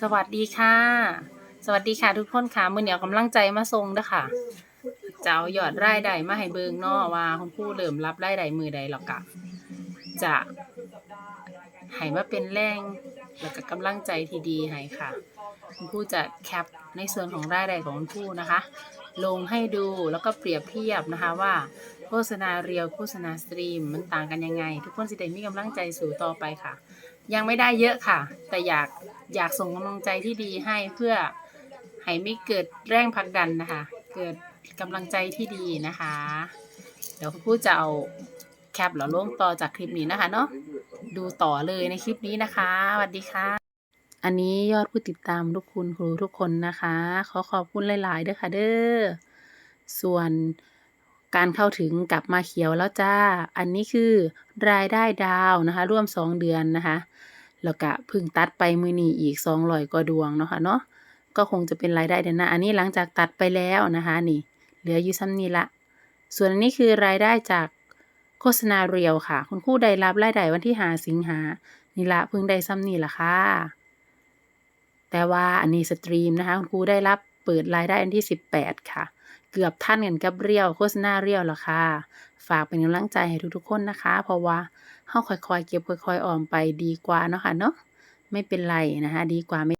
สวัสดีค่ะ สวัสดีค่ะทุกคนค่ะมือเหนียวกำลังใจมาทรงเด้อค่ะ เจะเอายอดไรายได้มาให้เบิงเนาะว่าคุณครูเริ่มรับไรายได้มือใดหรอกกะจะให้มาเป็นแรงแล้วก็กำลังใจที่ดีให้ค่ะ คุณครูจะแคปในส่วนของไรายได้ของคุณครูนะคะ ลงให้ดูแล้วก็เปรียบเทียบนะคะว่าโฆษณาเรียวโฆษณาสตรีมมันต่างกันยังไง ทุกคนสิได้มีกำลังใจสู่ต่อไปค่ะ ยังไม่ได้เยอะค่ะ แต่อยากอยากส่งกำลังใจที่ดีให้เพื่อให้ไม่เกิดแรงผลักดันนะคะ เกิดกำลังใจที่ดีนะคะ เดี๋ยวคุณครูจะเอาแคปแล้วลงต่อจากคลิปนี้นะคะเนาะดูต่อเลยในคลิปนี้นะคะสวัสดีค่ะ อันนี้ยอดผู้ติดตามทุกคุณครูทุกคนนะคะ ขอขอบคุณหลาย ๆ เด้อค่ะเด้อส่วน การเข้าถึงกลับมาเขียวแล้วจ้า อันนี้คือรายได้ดาวนะคะ ร่วม 2 เดือนนะคะ แล้วก็พึ่งตัดไปมือนีอีก200กว่าดวงเนาะค่ะเนาะ ก็คงจะเป็นรายได้เดือนหน้า อันนี้หลังจากตัดไปแล้วนะคะนี่ เหลืออยู่ซ้ำนี้ละ ส่วนอันนี้คือรายได้จากโฆษณาเรียวค่ะ คุณครูได้รับรายได้วันที่หาสิงหา นี่ละเพิ่งได้ซ้ำนี่ละค่ะ แต่ว่าอันนี้สตรีมนะคะ คุณครูได้รับ เปิดรายได้อันที่ 18 ค่ะ เกือบท่านกันกับเรียวโฆษณาเรียวแล้วค่ะ ฝากเป็นกำลังใจให้ทุกๆคนนะคะ เพราะว่าเฮาค่อยๆ เก็บค่อยๆออมไปดีกว่าเนาะค่ะเนาะไม่เป็นไรนะคะ ดีกว่าไม่